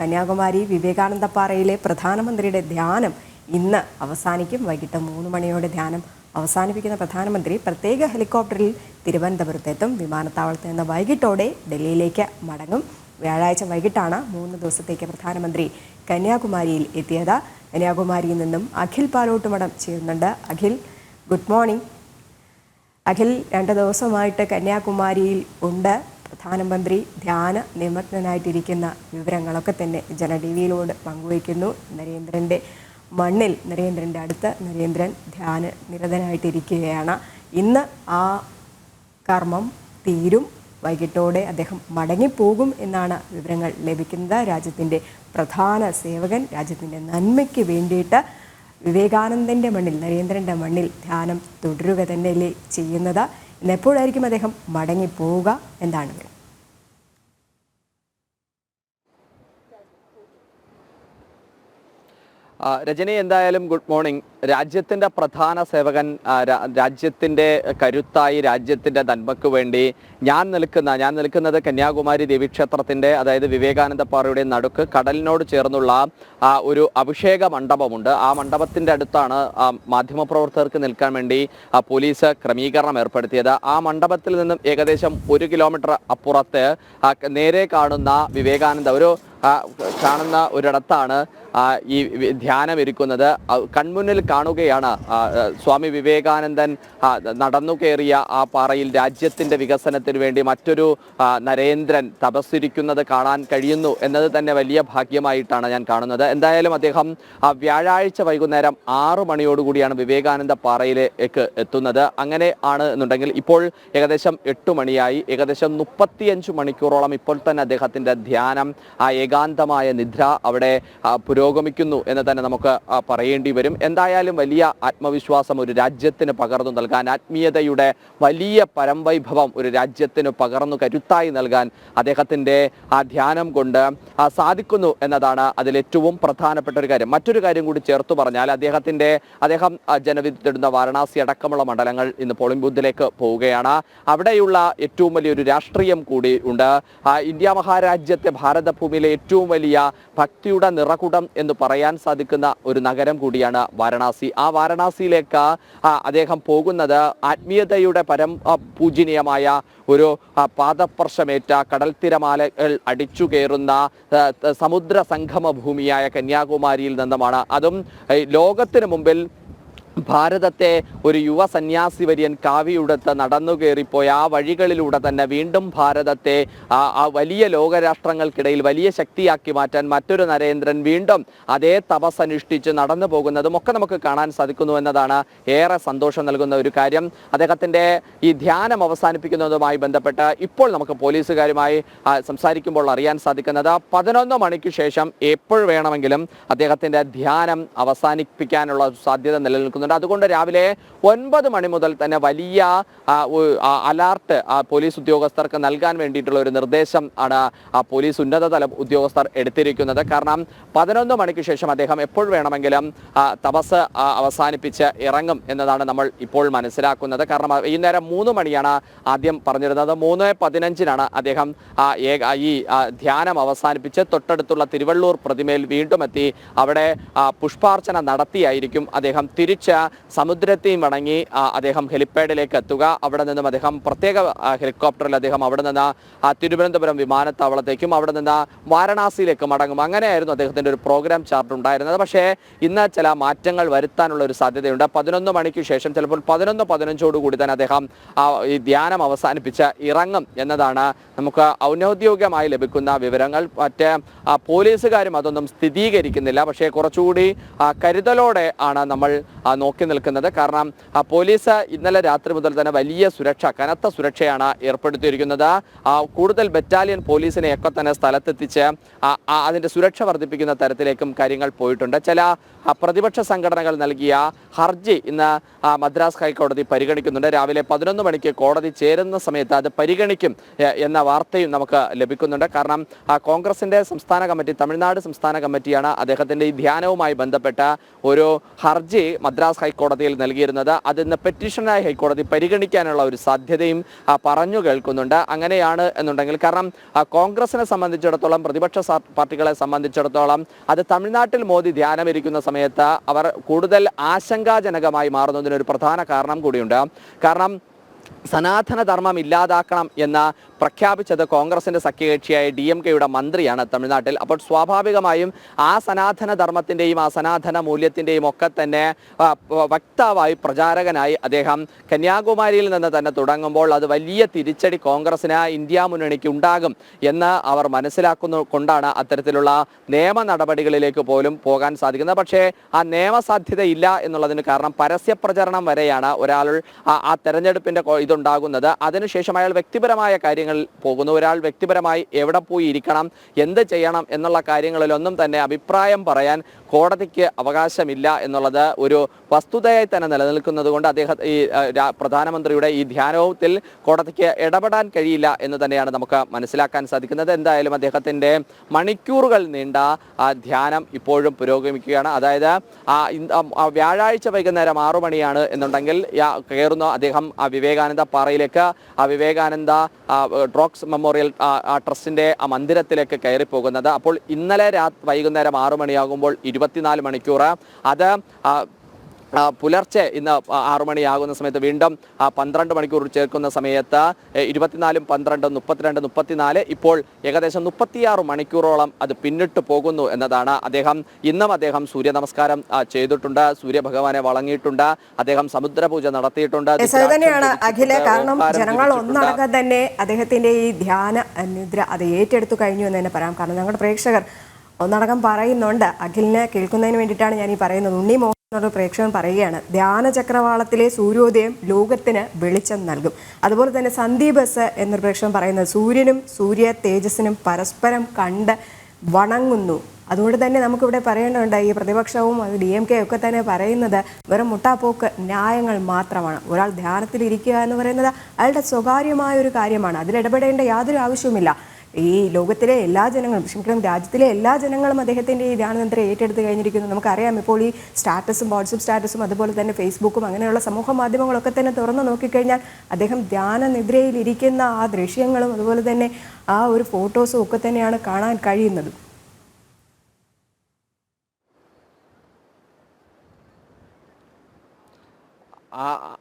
കന്യാകുമാരി വിവേകാനന്ദപ്പാറയിലെ പ്രധാനമന്ത്രിയുടെ ധ്യാനം ഇന്ന് അവസാനിക്കും. വൈകിട്ട് മൂന്ന് മണിയോടെ ധ്യാനം അവസാനിപ്പിക്കുന്ന പ്രധാനമന്ത്രി പ്രത്യേക ഹെലികോപ്റ്ററിൽ തിരുവനന്തപുരത്തെത്തും. വിമാനത്താവളത്തിൽ നിന്ന് വൈകിട്ടോടെ ഡൽഹിയിലേക്ക് മടങ്ങും. വ്യാഴാഴ്ച വൈകിട്ടാണ് മൂന്ന് ദിവസത്തേക്ക് പ്രധാനമന്ത്രി കന്യാകുമാരിയിൽ എത്തിയത്. കന്യാകുമാരിയിൽ നിന്നും അഖിൽ പാലോട്ട് മഠം ചെയ്യുന്നുണ്ട് അഖിൽ ഗുഡ് മോർണിംഗ്. അഖിൽ രണ്ട് ദിവസമായിട്ട് കന്യാകുമാരിയിൽ ഉണ്ട്. പ്രധാനമന്ത്രി ധ്യാന നിമഗ്നനായിട്ടിരിക്കുന്ന വിവരങ്ങളൊക്കെ തന്നെ ജന ടി വിയിലോട് പങ്കുവയ്ക്കുന്നു. നരേന്ദ്രന്റെ മണ്ണിൽ നരേന്ദ്രന്റെ അടുത്ത് നരേന്ദ്രൻ ധ്യാന നിരതനായിട്ടിരിക്കുകയാണ്. ഇന്ന് ആ കർമ്മം തീരും. വൈകിട്ടോടെ അദ്ദേഹം മടങ്ങിപ്പോകും എന്നാണ് വിവരങ്ങൾ ലഭിക്കുന്നത്. രാജ്യത്തിന്റെ പ്രധാന സേവകൻ രാജ്യത്തിന്റെ നന്മയ്ക്ക് വേണ്ടിയിട്ട് വിവേകാനന്ദന്റെ മണ്ണിൽ നരേന്ദ്രന്റെ മണ്ണിൽ ധ്യാനം തുടരുക തന്നെയല്ലേ ചെയ്യുന്നത്. എപ്പോഴായിരിക്കും അദ്ദേഹം മടങ്ങിപ്പോവുക. എന്താണ് വിവരം ആ, രജനി എന്തായാലും ഗുഡ് മോർണിംഗ്. രാജ്യത്തിന്റെ പ്രധാന സേവകൻ രാജ്യത്തിന്റെ കരുത്തായി രാജ്യത്തിന്റെ നന്മയ്ക്ക് വേണ്ടി ഞാൻ നിൽക്കുന്ന ഞാൻ നിൽക്കുന്നത് കന്യാകുമാരി ദേവീക്ഷേത്രത്തിന്റെ അതായത് വിവേകാനന്ദ പാറയുടെ നടുക്ക് കടലിനോട് ചേർന്നുള്ള ഒരു അഭിഷേക മണ്ഡപമുണ്ട്. ആ മണ്ഡപത്തിന്റെ അടുത്താണ് മാധ്യമപ്രവർത്തകർക്ക് നിൽക്കാൻ വേണ്ടി പോലീസ് ക്രമീകരണം ഏർപ്പെടുത്തിയത്. ആ മണ്ഡപത്തിൽ നിന്നും ഏകദേശം ഒരു കിലോമീറ്റർ അപ്പുറത്ത് നേരെ കാണുന്ന വിവേകാനന്ദ ഒരു കാണുന്ന ഒരിടത്താണ് ഈ ധ്യാനം ഇരിക്കുന്നത് കൺമുന്നിൽ കാണുകയാണ് സ്വാമി വിവേകാനന്ദൻ നടന്നു കയറിയ ആ പാറയിൽ രാജ്യത്തിന്റെ വികസനത്തിന് വേണ്ടി മറ്റൊരു നരേന്ദ്രൻ തപസ്സിരിക്കുന്നത് കാണാൻ കഴിയുന്നു എന്നത് തന്നെ വലിയ ഭാഗ്യമായിട്ടാണ് ഞാൻ കാണുന്നത്. എന്തായാലും അദ്ദേഹം വ്യാഴാഴ്ച വൈകുന്നേരം ആറ് മണിയോടുകൂടിയാണ് വിവേകാനന്ദ പാറയിലേക്ക് എത്തുന്നത്. അങ്ങനെ ആണ് എന്നുണ്ടെങ്കിൽ ഇപ്പോൾ ഏകദേശം എട്ട് മണിയായി. ഏകദേശം മുപ്പത്തിയഞ്ച് മണിക്കൂറോളം ഇപ്പോൾ തന്നെ അദ്ദേഹത്തിന്റെ ധ്യാനം ആ ഏകാന്തമായ നിദ്ര അവിടെ ആ, പുരോഗമിക്കുന്നു എന്ന് തന്നെ നമുക്ക് പറയേണ്ടി വരും. എന്തായാലും വലിയ ആത്മവിശ്വാസം ഒരു രാജ്യത്തിന് പകർന്നു നൽകാൻ ആത്മീയതയുടെ വലിയ പരംവൈഭവം ഒരു രാജ്യത്തിന് പകർന്നു കരുത്തായി നൽകാൻ അദ്ദേഹത്തിന്റെ ആ ധ്യാനം കൊണ്ട് സാധിക്കുന്നു എന്നതാണ് അതിലേറ്റവും പ്രധാനപ്പെട്ട ഒരു കാര്യം. മറ്റൊരു കാര്യം കൂടി ചേർത്ത് പറഞ്ഞാൽ അദ്ദേഹത്തിന്റെ അദ്ദേഹം ആ, ജനവിധി തേടുന്ന വാരണാസി അടക്കമുള്ള മണ്ഡലങ്ങൾ ഇന്ന് പോളിംഗ് ബൂത്തിലേക്ക് പോവുകയാണ്. അവിടെയുള്ള ഏറ്റവും വലിയൊരു രാഷ്ട്രീയം കൂടി ഉണ്ട്. ഇന്ത്യ മഹാരാജ്യത്തെ ഭാരതഭൂമിയിലെ ഏറ്റവും വലിയ ഭക്തിയുടെ നിറകുടം എന്ന് പറയാൻ സാധിക്കുന്ന ഒരു നഗരം കൂടിയാണ് വാരണാസി. ആ വാരണാസിയിലേക്ക് അദ്ദേഹം പോകുന്നത് ആത്മീയതയുടെ പരം പൂജനീയമായ ഒരു പാദസ്പർശമേറ്റ കടൽ തിരമാലകൾ അടിച്ചു കയറുന്ന സമുദ്ര സംഗമ ഭൂമിയായ കന്യാകുമാരിയിൽ നിന്നുമാണ്. അതും ലോകത്തിന് മുമ്പിൽ ഭാരതത്തെ ഒരു യുവ സന്യാസി വര്യൻ കാവിയുടുത്ത് നടന്നു കയറിപ്പോയി. ആ വഴികളിലൂടെ തന്നെ വീണ്ടും ഭാരതത്തെ ആ വലിയ ലോകരാഷ്ട്രങ്ങൾക്കിടയിൽ വലിയ ശക്തിയാക്കി മാറ്റാൻ മറ്റൊരു നരേന്ദ്രൻ വീണ്ടും അതേ തപസ്സനുഷ്ഠിച്ച് നടന്നു പോകുന്നതും ഒക്കെ നമുക്ക് കാണാൻ സാധിക്കുന്നു എന്നതാണ് ഏറെ സന്തോഷം നൽകുന്ന ഒരു കാര്യം. അദ്ദേഹത്തിന്റെ ഈ ധ്യാനം അവസാനിപ്പിക്കുന്നതുമായി ബന്ധപ്പെട്ട് ഇപ്പോൾ നമുക്ക് പോലീസുകാരുമായി സംസാരിക്കുമ്പോൾ അറിയാൻ സാധിക്കുന്നത് പതിനൊന്ന് മണിക്ക് ശേഷം എപ്പോൾ വേണമെങ്കിലും അദ്ദേഹത്തിന്റെ ധ്യാനം അവസാനിപ്പിക്കാനുള്ള സാധ്യത നിലനിൽക്കുന്നുണ്ട് അതുകൊണ്ട് രാവിലെ ഒൻപത് മണി മുതൽ തന്നെ വലിയ അലാർട്ട് പോലീസ് ഉദ്യോഗസ്ഥർക്ക് നൽകാൻ വേണ്ടിയിട്ടുള്ള ഒരു നിർദ്ദേശം ആണ് പോലീസ് ഉന്നതതല ഉദ്യോഗസ്ഥർ എടുത്തിരിക്കുന്നത്. കാരണം പതിനൊന്ന് മണിക്ക് ശേഷം അദ്ദേഹം എപ്പോൾ വേണമെങ്കിലും തപസ് അവസാനിപ്പിച്ച് ഇറങ്ങും എന്നതാണ് നമ്മൾ ഇപ്പോൾ മനസ്സിലാക്കുന്നത്. കാരണം ഈ വൈകുന്നേരം മൂന്ന് മണിയാണ് ആദ്യം പറഞ്ഞിരുന്നത്. മൂന്ന് പതിനഞ്ചിനാണ് അദ്ദേഹം ഈ ധ്യാനം അവസാനിപ്പിച്ച് തൊട്ടടുത്തുള്ള തിരുവള്ളൂർ പ്രതിമയിൽ വീണ്ടും എത്തി. അവിടെ പുഷ്പാർച്ചന നടത്തിയായിരിക്കും അദ്ദേഹം തിരിച്ച് സമുദ്രത്തെയും വണങ്ങി അദ്ദേഹം ഹെലിപ്പാഡിലേക്ക് എത്തുക. അവിടെ നിന്നും അദ്ദേഹം പ്രത്യേക ഹെലികോപ്റ്ററിൽ അദ്ദേഹം അവിടെ നിന്ന് തിരുവനന്തപുരം വിമാനത്താവളത്തേക്കും അവിടെ നിന്ന് വാരണാസിയിലേക്ക് മടങ്ങും. അങ്ങനെയായിരുന്നു അദ്ദേഹത്തിന്റെ ഒരു പ്രോഗ്രാം ചാർട്ട് ഉണ്ടായിരുന്നത്. പക്ഷേ ഇന്ന് ചില മാറ്റങ്ങൾ വരുത്താനുള്ള ഒരു സാധ്യതയുണ്ട്. പതിനൊന്ന് മണിക്ക് ശേഷം ചിലപ്പോൾ പതിനൊന്ന് പതിനഞ്ചോടുകൂടി തന്നെ അദ്ദേഹം ഈ ധ്യാനം അവസാനിപ്പിച്ച് ഇറങ്ങും എന്നതാണ് നമുക്ക് ഔദ്യോഗികമായി ലഭിക്കുന്ന വിവരങ്ങൾ. മറ്റ് പോലീസുകാരും അതൊന്നും സ്ഥിരീകരിക്കുന്നില്ല. പക്ഷേ കുറച്ചുകൂടി കരുതലോടെ ആണ് നമ്മൾ നോക്കി നിൽക്കുന്നത്. കാരണം പോലീസ് ഇന്നലെ രാത്രി മുതൽ തന്നെ വലിയ സുരക്ഷ കനത്ത സുരക്ഷയാണ് ഏർപ്പെടുത്തിയിരിക്കുന്നത്. കൂടുതൽ ബറ്റാലിയൻ പോലീസിനെ ഒക്കെ തന്നെ സ്ഥലത്തെത്തിച്ച് അതിന്റെ സുരക്ഷ വർദ്ധിപ്പിക്കുന്ന തരത്തിലേക്കും കാര്യങ്ങൾ പോയിട്ടുണ്ട്. ചില പ്രതിപക്ഷ സംഘടനകൾ നൽകിയ ഹർജി ഇന്ന് മദ്രാസ് ഹൈക്കോടതി പരിഗണിക്കുന്നുണ്ട്. രാവിലെ പതിനൊന്ന് മണിക്ക് കോടതി ചേരുന്ന സമയത്ത് അത് പരിഗണിക്കും എന്ന വാർത്തയും നമുക്ക് ലഭിക്കുന്നുണ്ട്. കാരണം ആ, കോൺഗ്രസിന്റെ സംസ്ഥാന കമ്മിറ്റി തമിഴ്നാട് സംസ്ഥാന കമ്മിറ്റിയാണ് അദ്ദേഹത്തിന്റെ ഈ ധ്യാനവുമായി ബന്ധപ്പെട്ട ഒരു ഹർജി മദ്രാസ് ഹൈക്കോടതിയിൽ നൽകിയിരുന്നത്. അത് ഇന്ന് പെറ്റീഷനായി ഹൈക്കോടതി പരിഗണിക്കാനുള്ള ഒരു സാധ്യതയും പറഞ്ഞു കേൾക്കുന്നുണ്ട്. അങ്ങനെയാണ് എന്നുണ്ടെങ്കിൽ കാരണം കോൺഗ്രസിനെ സംബന്ധിച്ചിടത്തോളം പ്രതിപക്ഷ പാർട്ടികളെ സംബന്ധിച്ചിടത്തോളം അത് തമിഴ്നാട്ടിൽ മോദി ധ്യാനം ഇരിക്കുന്ന സമയത്ത് അവർ കൂടുതൽ ആശങ്കാജനകമായി മാറുന്നതിനൊരു പ്രധാന കാരണം കൂടിയുണ്ട്. കാരണം സനാതന ധർമ്മം ഇല്ലാതാക്കണം എന്ന പ്രഖ്യാപിച്ചത് കോൺഗ്രസിന്റെ സഖ്യകക്ഷിയായ ഡി എം കെയുടെ മന്ത്രിയാണ് തമിഴ്നാട്ടിൽ. അപ്പോൾ സ്വാഭാവികമായും ആ സനാതന ധർമ്മത്തിന്റെയും ആ സനാതന മൂല്യത്തിന്റെയും ഒക്കെ തന്നെ വക്താവായി പ്രചാരകനായി അദ്ദേഹം കന്യാകുമാരിയിൽ നിന്ന് തന്നെ തുടങ്ങുമ്പോൾ അത് വലിയ തിരിച്ചടി കോൺഗ്രസിന് ഇന്ത്യ മുന്നണിക്ക് ഉണ്ടാകും എന്ന് അവർ മനസ്സിലാക്കുന്ന കൊണ്ടാണ് അത്തരത്തിലുള്ള നിയമ നടപടികളിലേക്ക് പോലും പോകാൻ സാധിക്കുന്നത്. പക്ഷേ ആ നിയമസാധ്യത ഇല്ല എന്നുള്ളതിന് കാരണം പരസ്യ പ്രചരണം വരെയാണ് ഒരാൾ ആ- കൊ- ഇതുണ്ടാകുന്നത്. അതിനുശേഷം അയാൾ വ്യക്തിപരമായ കാര്യങ്ങളിൽ പോകുന്നു. ഒരാൾ വ്യക്തിപരമായി എവിടെ പോയി ഇരിക്കണം എന്ത് ചെയ്യണം എന്നുള്ള കാര്യങ്ങളിലൊന്നും തന്നെ അഭിപ്രായം പറയാൻ കോടതിക്ക് അവകാശമില്ല എന്നുള്ളത് ഒരു വസ്തുതയായി തന്നെ നിലനിൽക്കുന്നത് കൊണ്ട് അദ്ദേഹം ഈ പ്രധാനമന്ത്രിയുടെ ഈ ധ്യാനത്തിൽ കോടതിക്ക് ഇടപെടാൻ കഴിയില്ല എന്ന് തന്നെയാണ് നമുക്ക് മനസ്സിലാക്കാൻ സാധിക്കുന്നത്. എന്തായാലും അദ്ദേഹത്തിന്റെ മണിക്കൂറുകൾ നീണ്ട ആ ധ്യാനം ഇപ്പോഴും പുരോഗമിക്കുകയാണ്. അതായത് ആ വ്യാഴാഴ്ച വൈകുന്നേരം ആറു മണിയാണ് എന്നുണ്ടെങ്കിൽ കയറുന്ന അദ്ദേഹം ആ വിവേകാനന്ദ പാറയിലേക്ക് ആ വിവേകാനന്ദ ഡ്രോക്സ് മെമ്മോറിയൽ ആ, ആ മന്ദിരത്തിലേക്ക് കയറി പോകുന്നത് അപ്പോൾ ഇന്നലെ രാ വൈകുന്നേരം ആറു മണിയാകുമ്പോൾ ഇരുപത്തിനാല് മണിക്കൂർ അത് പുലർച്ചെ ഇന്ന് ആറു മണിയാകുന്ന സമയത്ത് വീണ്ടും ആ, പന്ത്രണ്ട് മണിക്കൂർ ചേർക്കുന്ന സമയത്ത് ഇരുപത്തിനാലും പന്ത്രണ്ട് മുപ്പത്തിരണ്ട് മുപ്പത്തിനാല് ഇപ്പോൾ ഏകദേശം മുപ്പത്തിയാറ് മണിക്കൂറോളം അത് പിന്നിട്ട് പോകുന്നു എന്നതാണ് അദ്ദേഹം ഇന്നും അദ്ദേഹം സൂര്യ നമസ്കാരം ചെയ്തിട്ടുണ്ട് സൂര്യഭഗവാനെ വളങ്ങിയിട്ടുണ്ട് അദ്ദേഹം സമുദ്രപൂജ നടത്തിയിട്ടുണ്ട് തന്നെയാണ് അഖില കാരണം ജനങ്ങൾ തന്നെ അദ്ദേഹത്തിന്റെ ഈ ധ്യാന നിദ്ര അത് ഏറ്റെടുത്തു കഴിഞ്ഞു എന്ന് തന്നെ പറയാം. കാരണം ഞങ്ങളുടെ പ്രേക്ഷകർ ഒന്നടക്കം പറയുന്നുണ്ട്. അഖിലിനെ കേൾക്കുന്നതിന് വേണ്ടിയിട്ടാണ് ഞാൻ ഈ പറയുന്നത്. ഉണ്ണി എന്നൊരു പ്രേക്ഷകൻ പറയുകയാണ്. ധ്യാന ചക്രവാളത്തിലെ സൂര്യോദയം ലോകത്തിന് വെളിച്ചം നൽകും. അതുപോലെ തന്നെ സന്ദീപ് എസ് എന്നൊരു പ്രേക്ഷകൻ പറയുന്നത് സൂര്യനും സൂര്യ തേജസ്സിനും പരസ്പരം കണ്ട് വണങ്ങുന്നു. അതുകൊണ്ട് തന്നെ നമുക്കിവിടെ പറയേണ്ടതുണ്ട് ഈ പ്രതിപക്ഷവും അത് ഡി എം കെ ഒക്കെ തന്നെ പറയുന്നത് വെറും മുട്ടാപ്പോക്ക് ന്യായങ്ങൾ മാത്രമാണ്. ഒരാൾ ധ്യാനത്തിൽ ഇരിക്കുക എന്ന് പറയുന്നത് അയാളുടെ സ്വകാര്യമായ ഒരു കാര്യമാണ്. അതിൽ ഇടപെടേണ്ട യാതൊരു ആവശ്യവുമില്ല. ഈ ലോകത്തിലെ എല്ലാ ജനങ്ങളും ക്ഷമിക്കണം രാജ്യത്തിലെ എല്ലാ ജനങ്ങളും അദ്ദേഹത്തിന്റെ ഈ ധ്യാനതന്ത്രം ഏറ്റെടുത്ത് കഴിഞ്ഞിരിക്കുന്നു. നമുക്കറിയാം ഇപ്പോൾ ഈ സ്റ്റാറ്റസും വാട്സപ്പ് സ്റ്റാറ്റസും അതുപോലെ തന്നെ ഫേസ്ബുക്കും അങ്ങനെയുള്ള സമൂഹ മാധ്യമങ്ങളൊക്കെ തന്നെ തുറന്നു നോക്കിക്കഴിഞ്ഞാൽ അദ്ദേഹം ധ്യാന നിദ്രയിലിരിക്കുന്ന ആ ദൃശ്യങ്ങളും അതുപോലെ തന്നെ ആ ഒരു ഫോട്ടോസും ഒക്കെ തന്നെയാണ് കാണാൻ കഴിയുന്നത്.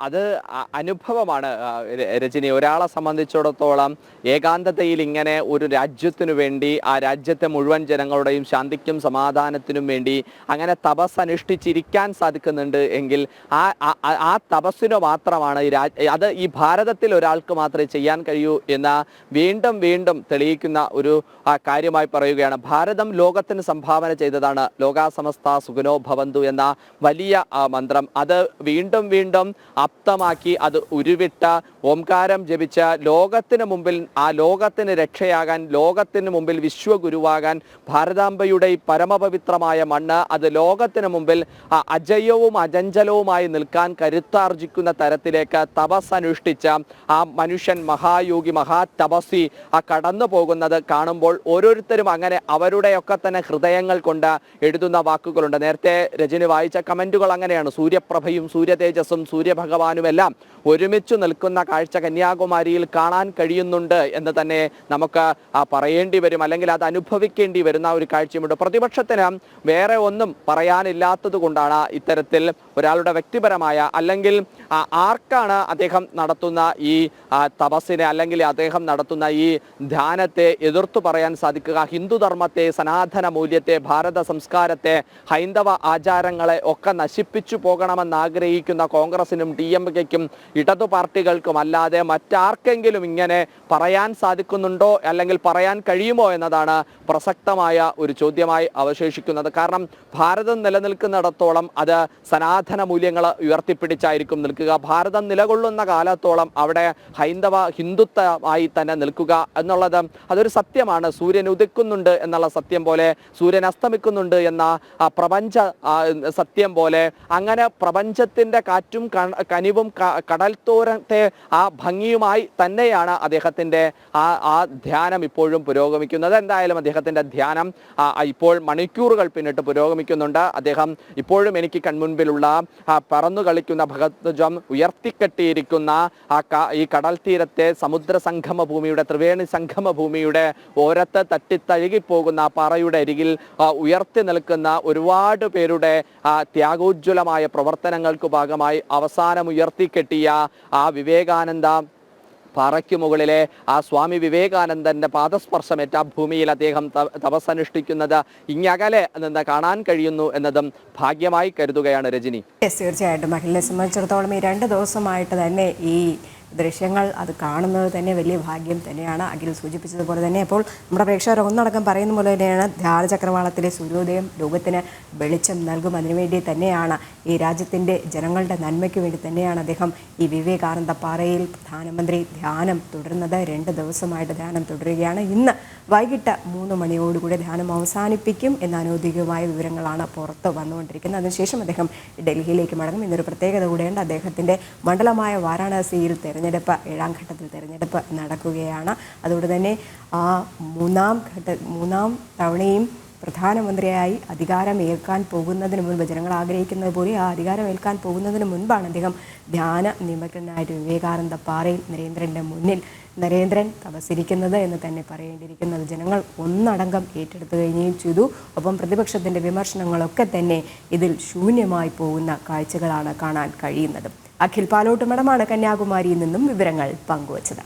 അത് അനുഭവമാണ് രജനി. ഒരാളെ സംബന്ധിച്ചിടത്തോളം ഏകാന്തതയിൽ ഇങ്ങനെ ഒരു രാജ്യത്തിനു വേണ്ടി ആ രാജ്യത്തെ മുഴുവൻ ജനങ്ങളുടെയും ശാന്തിക്കും സമാധാനത്തിനും വേണ്ടി അങ്ങനെ തപസ് അനുഷ്ഠിച്ചിരിക്കാൻ സാധിക്കുന്നുണ്ട് എങ്കിൽ ആ ആ- ആ മാത്രമാണ് അത് ഈ ഭാരതത്തിൽ ഒരാൾക്ക് മാത്രമേ ചെയ്യാൻ കഴിയൂ എന്ന വീണ്ടും വീണ്ടും തെളിയിക്കുന്ന ഒരു കാര്യമായി പറയുകയാണ്. ഭാരതം ലോകത്തിന് സംഭാവന ചെയ്തതാണ്. ലോകാസമസ്ത സുഖനോ ഭവന്തു എന്ന വലിയ മന്ത്രം. അത് വീണ്ടും വീണ്ടും അപ്തമാക്കി അത് ഉരുവിട്ട ഓംകാരം ജപിച്ച ലോകത്തിന് മുമ്പിൽ ആ ലോകത്തിന് രക്ഷയാകാൻ ലോകത്തിന് മുമ്പിൽ വിശ്വഗുരുവാകാൻ ഭാരതാംബയുടെ പരമപവിത്രമായ മണ്ണ് അത് ലോകത്തിന് മുമ്പിൽ ആ, അജയവും അജഞ്ചലവുമായി നിൽക്കാൻ കരുത്താർജിക്കുന്ന തരത്തിലേക്ക് തപസ് അനുഷ്ഠിച്ച ആ മനുഷ്യൻ മഹായോഗി മഹാതപസ്വി ആ കടന്നു പോകുന്നത് കാണുമ്പോൾ ഓരോരുത്തരും അങ്ങനെ അവരുടെയൊക്കെ തന്നെ ഹൃദയങ്ങൾ കൊണ്ട് എഴുതുന്ന വാക്കുകളുണ്ട്. നേരത്തെ രജനി വായിച്ച കമന്റുകൾ അങ്ങനെയാണ്. സൂര്യപ്രഭയും സൂര്യതേജസ്സും സൂര്യഭഗവാനുമെല്ലാം ഒരുമിച്ചു നിൽക്കുന്ന കാഴ്ച കന്യാകുമാരിയിൽ കാണാൻ കഴിയുന്നുണ്ട് എന്ന് തന്നെ നമുക്ക് പറയേണ്ടി വരും. അല്ലെങ്കിൽ അത് അനുഭവിക്കേണ്ടി വരുന്ന ഒരു കാഴ്ചയുമുണ്ട്. പ്രതിപക്ഷത്തിന് വേറെ ഒന്നും പറയാനില്ലാത്തത് കൊണ്ടാണ് ഇത്തരത്തിൽ ഒരാളുടെ വ്യക്തിപരമായ അല്ലെങ്കിൽ ആർക്കാണ് അദ്ദേഹം നടത്തുന്ന ഈ തപസ്സിനെ അല്ലെങ്കിൽ അദ്ദേഹം നടത്തുന്ന ഈ ധ്യാനത്തെ എതിർത്തു പറയാൻ സാധിക്കുക. ഹിന്ദുധർമ്മത്തെ സനാതന മൂല്യത്തെ ഭാരത സംസ്കാരത്തെ ഹൈന്ദവ ആചാരങ്ങളെ ഒക്കെ നശിപ്പിച്ചു പോകണമെന്ന് ആഗ്രഹിക്കുന്ന കോൺഗ്രസിനും ഡി എം കെക്കും ഇടതു പാർട്ടികൾക്കും അല്ലാതെ മറ്റാർക്കെങ്കിലും ഇങ്ങനെ പറയാൻ സാധിക്കുന്നുണ്ടോ അല്ലെങ്കിൽ പറയാൻ കഴിയുമോ എന്നതാണ് പ്രസക്തമായ ഒരു ചോദ്യമായി അവശേഷിക്കുന്നത്. കാരണം ഭാരതം നിലനിൽക്കുന്നിടത്തോളം അത് സനാതന മൂല്യങ്ങൾ ഉയർത്തിപ്പിടിച്ചായിരിക്കും നിൽക്കുക. ഭാരതം നിലകൊള്ളുന്ന കാലത്തോളം അവിടെ ഹൈന്ദവ ഹിന്ദുത്വമായി തന്നെ നിൽക്കുക എന്നുള്ളത് അതൊരു സത്യമാണ്. സൂര്യൻ ഉദിക്കുന്നുണ്ട് എന്നുള്ള സത്യം പോലെ സൂര്യൻ അസ്തമിക്കുന്നുണ്ട് എന്ന പ്രപഞ്ച സത്യം പോലെ അങ്ങനെ പ്രപഞ്ചത്തിന്റെ കാറ്റും ക- കനിവും കടൽത്തോരത്തെ ആ ഭംഗിയുമായി തന്നെയാണ് അദ്ദേഹത്തിന്റെ ആ ആ ധ്യാനം ഇപ്പോഴും പുരോഗമിക്കുന്നത്. എന്തായാലും അദ്ദേഹത്തിന്റെ ധ്യാനം ഇപ്പോൾ മണിക്കൂറുകൾ പിന്നിട്ട് പുരോഗമിക്കുന്നുണ്ട്. അദ്ദേഹം ഇപ്പോഴും എനിക്ക് കൺമുൻപിലുള്ള പറന്നു കളിക്കുന്ന ഭഗത്വജം ഉയർത്തിക്കെട്ടിയിരിക്കുന്ന ആ ഈ കടൽ തീരത്തെ സമുദ്ര സംഗമ ഭൂമിയുടെ ത്രിവേണി സംഗമ ഭൂമിയുടെ ഓരത്ത് തട്ടിത്തഴുകിപ്പോകുന്ന പാറയുടെ അരികിൽ ഉയർത്തി നിൽക്കുന്ന ഒരുപാട് പേരുടെ ആ, ത്യാഗോജ്വലമായ പ്രവർത്തനങ്ങൾക്ക് ഭാഗമായി അവസാനം ഉയർത്തിക്കെട്ടിയ ആ വിവേകാനന്ദ പാറയ്ക്ക് മുകളിലെ ആ സ്വാമി വിവേകാനന്ദന്റെ പാദസ്പർശമേറ്റ ഭൂമിയിൽ അദ്ദേഹം തപസ്സനുഷ്ഠിക്കുന്നത് ഇങ്ങകലെ നിന്ന് കാണാൻ കഴിയുന്നു എന്നതും ഭാഗ്യമായി കരുതുകയാണ് രജനി. തീർച്ചയായിട്ടും. അഖിലിനെ സംബന്ധിച്ചിടത്തോളം ഈ രണ്ട് ദിവസമായിട്ട് തന്നെ ഈ ദൃശ്യങ്ങൾ അത് കാണുന്നത് തന്നെ വലിയ ഭാഗ്യം തന്നെയാണ്. അഖിൽ സൂചിപ്പിച്ചതുപോലെ തന്നെ അപ്പോൾ നമ്മുടെ പ്രേക്ഷകർ ഒന്നടക്കം പറയുന്ന പോലെ തന്നെയാണ് ധ്യാനചക്രവാളത്തിലെ സൂര്യോദയം ലോകത്തിന് വെളിച്ചം നൽകും. അതിനുവേണ്ടി തന്നെയാണ് ഈ രാജ്യത്തിന്റെ ജനങ്ങളുടെ നന്മയ്ക്ക് വേണ്ടി തന്നെയാണ് അദ്ദേഹം ഈ വിവേകാനന്ദ പാറയിൽ പ്രധാനമന്ത്രി ധ്യാനം തുടരുന്നത്. രണ്ട് ദിവസമായിട്ട് ധ്യാനം തുടരുകയാണ്. ഇന്ന് വൈകിട്ട് മൂന്ന് മണിയോടുകൂടി ധ്യാനം അവസാനിപ്പിക്കും എന്ന അനൗദ്യോഗികമായ വിവരങ്ങളാണ് പുറത്ത് വന്നുകൊണ്ടിരിക്കുന്നത്. അതിനുശേഷം അദ്ദേഹം ഡൽഹിയിലേക്ക് മടങ്ങും. ഇന്നൊരു പ്രത്യേകത കൂടെയുണ്ട്. അദ്ദേഹത്തിന്റെ മണ്ഡലമായ വാരാണസിയിൽ തെരഞ്ഞെടുപ്പ് ഏഴാം ഘട്ടത്തിൽ തെരഞ്ഞെടുപ്പ് നടക്കുകയാണ്. അതുകൊണ്ട് തന്നെ ആ മൂന്നാം ഘട്ട മൂന്നാം തവണയും പ്രധാനമന്ത്രിയായി അധികാരമേൽക്കാൻ പോകുന്നതിന് മുൻപ് ജനങ്ങൾ ആഗ്രഹിക്കുന്നത് പോലെ ആ അധികാരമേൽക്കാൻ പോകുന്നതിന് മുൻപാണ് അദ്ദേഹം ധ്യാന നിമഗ്നനായിട്ട് വിവേകാനന്ദ പാറയിൽ നരേന്ദ്രന്റെ മുന്നിൽ നരേന്ദ്രൻ തപസ്സിരിക്കുന്നത് എന്ന് തന്നെ പറയേണ്ടിയിരിക്കുന്നത്. ജനങ്ങൾ ഒന്നടങ്കം ഏറ്റെടുത്തു കഴിഞ്ഞും ചെയ്തു. ഒപ്പം പ്രതിപക്ഷത്തിന്റെ വിമർശനങ്ങളൊക്കെ തന്നെ ഇതിൽ ശൂന്യമായി പോകുന്ന കാഴ്ചകളാണ് കാണാൻ കഴിയുന്നത്. അഖിൽ പാലോട്ടുമടമാണ് കന്യാകുമാരിയിൽ നിന്നും വിവരങ്ങൾ പങ്കുവച്ചത്.